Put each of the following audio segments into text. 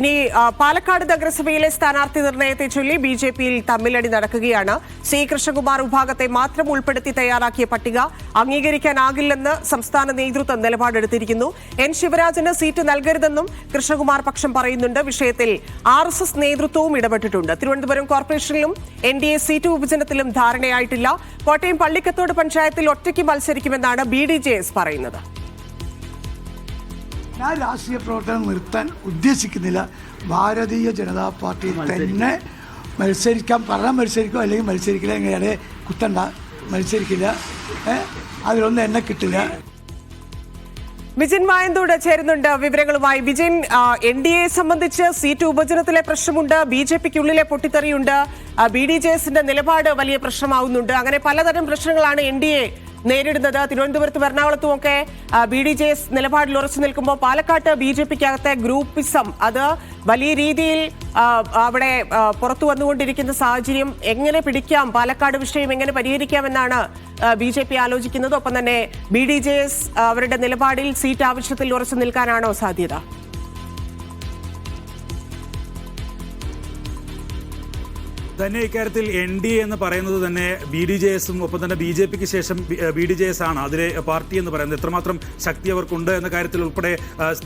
ഇനി പാലക്കാട് നഗരസഭയിലെ സ്ഥാനാർത്ഥി നിർണയത്തെ ചൊല്ലി ബി ജെ പിയിൽ തമ്മിലടി നടക്കുകയാണ്. സി കൃഷ്ണകുമാർ വിഭാഗത്തെ മാത്രം ഉൾപ്പെടുത്തി തയ്യാറാക്കിയ പട്ടിക അംഗീകരിക്കാനാകില്ലെന്ന് സംസ്ഥാന നേതൃത്വം നിലപാടെടുത്തിരിക്കുന്നു. എൻ ശിവരാജന് സീറ്റ് നൽകരുതെന്നും കൃഷ്ണകുമാർ പക്ഷം പറയുന്നുണ്ട്. വിഷയത്തിൽ ആർ എസ് എസ് നേതൃത്വവും ഇടപെട്ടിട്ടുണ്ട്. തിരുവനന്തപുരം കോർപ്പറേഷനിലും എൻ ഡി എ സീറ്റ് വിഭജനത്തിലും ധാരണയായിട്ടില്ല. കോട്ടയം പള്ളിക്കത്തോട് പഞ്ചായത്തിൽ ഒറ്റയ്ക്ക് മത്സരിക്കുമെന്നാണ് ബി ഡി ജെ എസ് പറയുന്നത്. ഞാൻ രാഷ്ട്രീയ പ്രവർത്തനം നിർത്താൻ ഉദ്ദേശിക്കുന്നില്ല. ഭാരതീയ ജനതാ പാർട്ടി തന്നെ മത്സരിക്കാൻ പറഞ്ഞാൽ മത്സരിക്കും അല്ലെങ്കിൽ മത്സരിക്കില്ല എങ്ങനെയാണ്? കുത്തണ്ട മത്സരിക്കില്ല? അതിലൊന്നും എന്നെ കിട്ടില്ല. വിജിൻ വായന്തോട് ചേരുന്നുണ്ട് വിവരങ്ങളുമായി. വിജിൻ എൻ ഡി എ സംബന്ധിച്ച് സീറ്റ് ഉപചനത്തിലെ പ്രശ്നമുണ്ട് ബി ജെ പിക്കുള്ളിലെ പൊട്ടിത്തെറിയുണ്ട് ബി ഡി ജെ എസിന്റെ നിലപാട് വലിയ പ്രശ്നമാവുന്നുണ്ട്. അങ്ങനെ പലതരം പ്രശ്നങ്ങളാണ് എൻ ഡി എ നേരിടുന്നത്. തിരുവനന്തപുരത്തും എറണാകുളത്തും ഒക്കെ ബി ഡി ജെ എസ് നിലപാടിൽ ഉറച്ചു നിൽക്കുമ്പോൾ പാലക്കാട്ട് ബി ജെ പിക്കകത്തെ ഗ്രൂപ്പിസം അത് വലിയ രീതിയിൽ അവിടെ പുറത്തു വന്നുകൊണ്ടിരിക്കുന്ന സാഹചര്യം എങ്ങനെ പിടിക്കാം? പാലക്കാട് വിഷയം എങ്ങനെ പരിഹരിക്കാമെന്നാണ് ബി ജെ പി ആലോചിക്കുന്നത്. ഒപ്പം തന്നെ ബി ഡി ജെ എസ് അവരുടെ നിലപാടിൽ സീറ്റ് ആവശ്യത്തിൽ ഉറച്ചു നിൽക്കാനാണോ സാധ്യത? തന്നെ ഇക്കാര്യത്തിൽ എൻ ഡി എ എന്ന് പറയുന്നത് തന്നെ ബി ഡി ജെ എസും ഒപ്പം തന്നെ ബി ജെ പിക്ക് ശേഷം ബി ഡി ജെ എസ് ആണ്. അതിലെ പാർട്ടി എന്ന് പറയുന്നത് എത്രമാത്രം ശക്തി അവർക്കുണ്ട് എന്ന കാര്യത്തിൽ ഉൾപ്പെടെ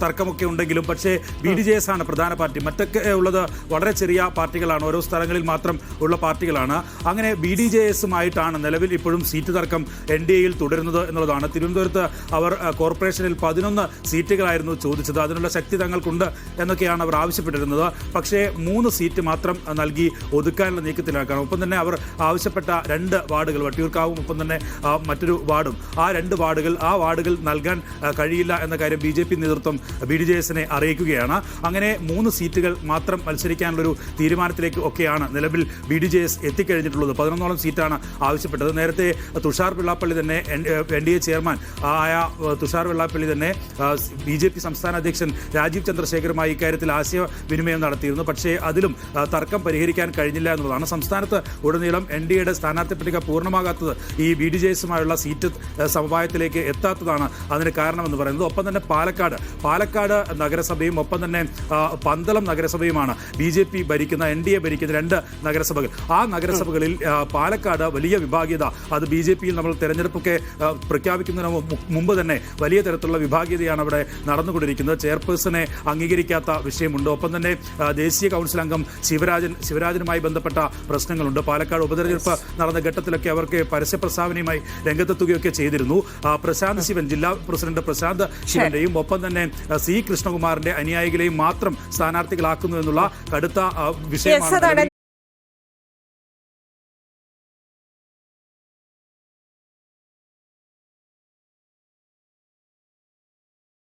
തർക്കമൊക്കെ ഉണ്ടെങ്കിലും പക്ഷേ ബി ഡി ജെ എസ് ആണ് പ്രധാന പാർട്ടി. മറ്റൊക്കെ ഉള്ളത് വളരെ ചെറിയ പാർട്ടികളാണ്. ഓരോ സ്ഥലങ്ങളിൽ മാത്രം ഉള്ള പാർട്ടികളാണ്. അങ്ങനെ ബി ഡി ജെ എസുമായിട്ടാണ് നിലവിൽ ഇപ്പോഴും സീറ്റ് തർക്കം എൻ ഡി എയിൽ തുടരുന്നത് എന്നുള്ളതാണ്. തിരുവനന്തപുരത്ത് അവർ കോർപ്പറേഷനിൽ പതിനൊന്ന് സീറ്റുകളായിരുന്നു ചോദിച്ചത്. അതിനുള്ള ശക്തി തങ്ങൾക്കുണ്ട് എന്നൊക്കെയാണ് അവർ ആവശ്യപ്പെട്ടിരുന്നത്. പക്ഷേ മൂന്ന് സീറ്റ് മാത്രം നൽകി ഒതുക്കാനുള്ള നീക്കത്തിലാക്കണം. ഒപ്പം തന്നെ അവർ ആവശ്യപ്പെട്ട രണ്ട് വാർഡുകൾ വട്ടിയൂർക്കാവും ഒപ്പം തന്നെ മറ്റൊരു വാർഡും. ആ രണ്ട് വാർഡുകൾ ആ വാർഡുകൾ നൽകാൻ കഴിയില്ല എന്ന കാര്യം ബി ജെ പി നേതൃത്വം ബി ഡി ജെ എസിനെ അറിയിക്കുകയാണ്. അങ്ങനെ മൂന്ന് സീറ്റുകൾ മാത്രം മത്സരിക്കാനുള്ളൊരു തീരുമാനത്തിലേക്ക് ഒക്കെയാണ് നിലവിൽ ബി ഡി ജെ എസ് എത്തിക്കഴിഞ്ഞിട്ടുള്ളത്. പതിനൊന്നോളം സീറ്റാണ് ആവശ്യപ്പെട്ടത്. നേരത്തെ തുഷാർ വെള്ളാപ്പള്ളി തന്നെ എൻ ഡി എ ചെയർമാൻ ആയ തുഷാർ വെള്ളാപ്പള്ളി തന്നെ ബി ജെ പി സംസ്ഥാന അധ്യക്ഷൻ രാജീവ് ചന്ദ്രശേഖരുമായി ഇക്കാര്യത്തിൽ ആശയവിനിമയം നടത്തിയിരുന്നു. പക്ഷേ അതിലും തർക്കം പരിഹരിക്കാൻ കഴിഞ്ഞില്ല എന്നുള്ളതാണ്. സംസ്ഥാനത്ത് ഉടനീളം എൻ ഡി എയുടെ സ്ഥാനാർത്ഥി പട്ടിക പൂർണമാകാത്തത് ഈ ബി ഡി ജെ എസുമായുള്ള സീറ്റ് സമവായത്തിലേക്ക് എത്താത്തതാണ് അതിന് കാരണമെന്ന് പറയുന്നത്. ഒപ്പം തന്നെ പാലക്കാട്. പാലക്കാട് നഗരസഭയും ഒപ്പം തന്നെ പന്തളം നഗരസഭയുമാണ് ബി ജെ പി ഭരിക്കുന്ന എൻ ഡി എ ഭരിക്കുന്ന രണ്ട് നഗരസഭകൾ. ആ നഗരസഭകളിൽ പാലക്കാട് വലിയ വിഭാഗീയത അത് ബി ജെ പിയിൽ നമ്മൾ തെരഞ്ഞെടുപ്പൊക്കെ പ്രഖ്യാപിക്കുന്നതിന് മുമ്പ് തന്നെ വലിയ തരത്തിലുള്ള വിഭാഗീയതയാണ് അവിടെ നടന്നുകൊണ്ടിരിക്കുന്നത്. ചെയർപേഴ്സണെ അംഗീകരിക്കാത്ത വിഷയമുണ്ട്. ഒപ്പം തന്നെ ദേശീയ കൗൺസിൽ അംഗം ശിവരാജൻ ശിവരാജനുമായി ബന്ധപ്പെട്ട പ്രശ്നങ്ങളുണ്ട്. പാലക്കാട് ഉപതെരഞ്ഞെടുപ്പ് നടന്ന ഘട്ടത്തിലൊക്കെ അവർക്ക് പരസ്യ പ്രസ്താവനയുമായി രംഗത്തെത്തുകയൊക്കെ ചെയ്തിരുന്നു. പ്രശാന്ത് ശിവൻ ജില്ലാ പ്രസിഡന്റ് പ്രശാന്ത് ശിവന്റെയും ഒപ്പം തന്നെ സി കൃഷ്ണകുമാറിന്റെ അനുയായികളെയും മാത്രം സ്ഥാനാർത്ഥികളാക്കുന്നു എന്നുള്ള കടുത്ത വിഷയമാണ്